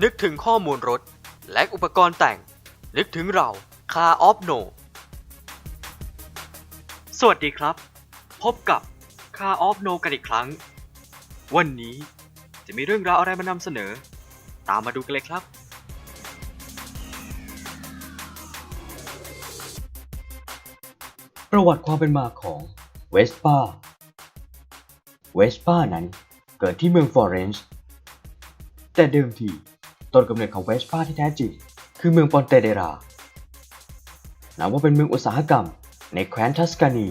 นึกถึงข้อมูลรถ และอุปกรณ์แต่ง นึกถึงเราคาออฟโนสวัสดีครับ พบกับคาออฟโนกันอีกครั้ง วันนี้จะมีเรื่องราวอะไรมานำเสนอ ตามมาดูกันเลยครับ ประวัติความเป็นมาของเวสป้าเวสป้านั้นเกิดที่เมืองฟลอเรนซ์แต่เดิมที ต้นกำเนิดของเวสป้าที่แท้จริง คือเมืองปอนเตเดรานับว่าเป็นเมืองอุตสาหกรรมในแคว้นทัสกานี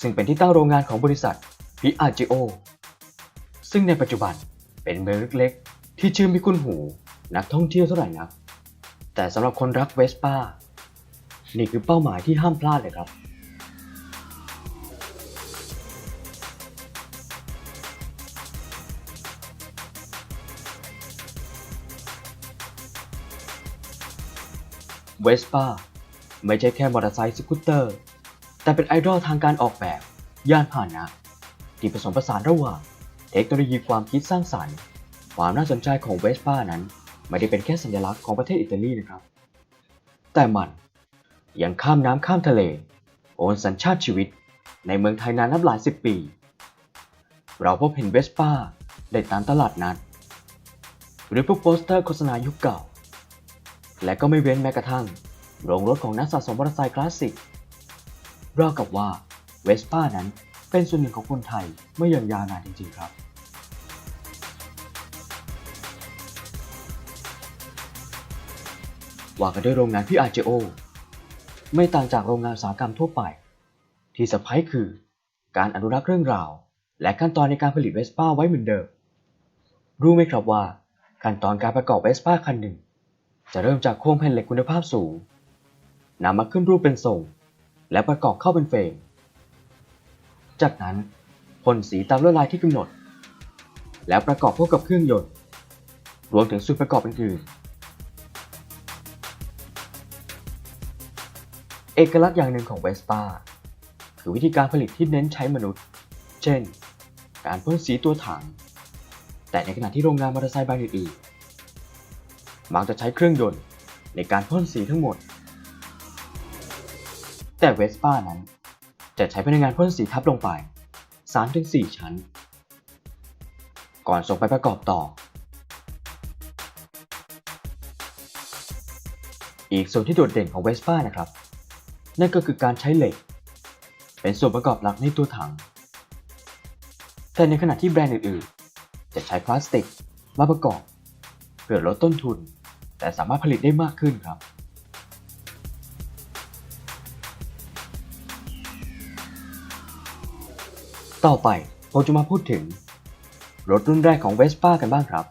ซึ่งเป็นที่ตั้งโรงงานของบริษัทพิอาจิโอ ซึ่งในปัจจุบันเป็นเมืองเล็กๆ ที่ชื่อมีคุ้นหูนักท่องเที่ยวเท่าไหร่นัก แต่สำหรับคนรักเวสป้า นี่คือเป้าหมายที่ห้ามพลาดเลยครับ เวสป้าไม่ใช่แค่มอเตอร์ไซค์สกูตเตอร์ แต่เป็นไอดอลทางการออกแบบ ย่านพาหนะ ที่ผสมผสานระหว่าง เทคโนโลยีความคิดสร้างสรรค์ ความน่าสนใจของเวสป้านั้น ไม่ได้เป็นแค่สัญลักษณ์ของประเทศอิตาลีนะครับ แต่มันยังข้ามน้ำข้ามทะเล โอนสัญชาติชีวิต ในเมืองไทยนานนับหลายสิบปี เราพบเห็นเวสป้าได้ตามตลาดนัด หรือพวกโปสเตอร์โฆษณายุคเก่า และก็ไม่เว้นแม้กระทั่งโรงรถของนักสะสมมอเตอร์ไซค์คลาสสิกราวกับว่าเวสป้านั้นเป็นส่วนหนึ่งของคนไทยเมื่ออย่างยาวนานจริงๆครับว่ากันด้วยโรงงานพี่อาเจโอไม่ต่างจากโรงงานอุตสาหกรรมทั่วไป ที่สะพ้ายคือ การอนุรักษ์เรื่องราว และขั้นตอนในการผลิตเวสป้าไว้เหมือนเดิม รู้ไหมครับว่า ขั้นตอนการประกอบเวสป้าคันหนึ่ง จะเริ่มจากโครงแผ่นเหล็กคุณภาพสูงนำมาขึ้นรูปเป็นทรง และประกอบเข้าเป็นเฟรม จากนั้นพ่นสีตามลวดลายที่กำหนด แล้วประกอบเข้ากับเครื่องยนต์รวมถึงส่วนประกอบอื่นๆเอกลักษณ์อย่างหนึ่งของเวสป้าคือวิธีการผลิตที่เน้นใช้มนุษย์ เช่น การพ่นสีตัวถัง แต่ในขณะที่โรงงานมอเตอร์ไซค์แบรนด์อื่นๆ มักจะใช้เครื่องยนต์ในการพ่นสีทั้งหมด แต่เวสป้านั้นจะใช้พลังงานพ่นสีทับลงไป 3-4 ชั้น ก่อนส่งไปประกอบต่อ อีกส่วนที่โดดเด่นของเวสป้านะครับ นั่นก็คือการใช้เหล็ก เป็นส่วนประกอบหลักในตัวถัง แต่ในขณะที่แบรนด์อื่นๆ จะใช้พลาสติกมาประกอบ เพื่อลดต้นทุน แต่สามารถผลิตได้มากขึ้นครับ ต่อไปผมจะมาพูดถึง รถรุ่นแรกของเวสป้ากันบ้างครับ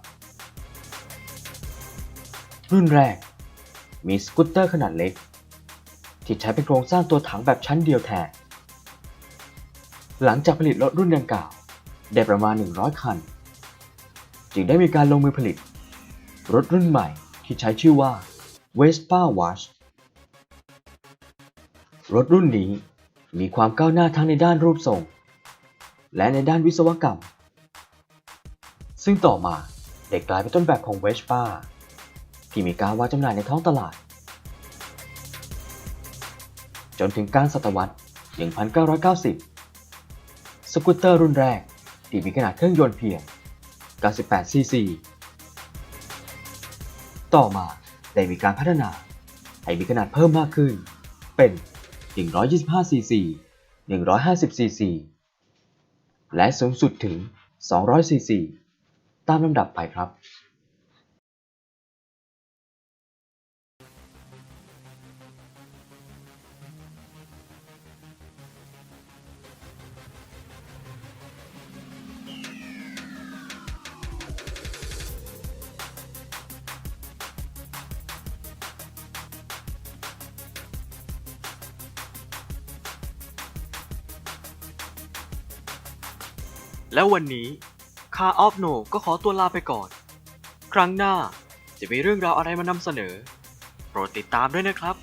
รุ่นแรก มีสกูตเตอร์ขนาดเล็ก ที่ใช้เป็นโครงสร้างตัวถังแบบชั้นเดียวแทน หลังจากผลิตรถรุ่นดังกล่าว ได้ประมาณ 100 คัน จึงได้มีการลงมือผลิต รถรุ่นใหม่ ที่ใช้ชื่อว่า Vespa Watch รถรุ่นนี้มีความก้าวหน้าทั้งในด้านรูปทรง และในด้านวิศวกรรม ซึ่งต่อมาได้กกลายเป็นต้นแบบของ Vespa ที่มีการวางจำหน่ายในท้องตลาด จนถึงกลางศตวรรษ 1990 สกูตเตอร์รุ่นแรกที่มีขนาดเครื่องยนต์เพียง 98 ซีซี ต่อมาได้มีการพัฒนา ให้มีขนาดเพิ่มมากขึ้น เป็น 125cc 150cc และสูงสุดถึง 200cc ตามลำดับไปครับ แล้ววันนี้คาออฟโนก็ขอตัวลาไปก่อน ครั้งหน้าจะมีเรื่องราวอะไรมานำเสนอ โปรดติดตามด้วยนะครับ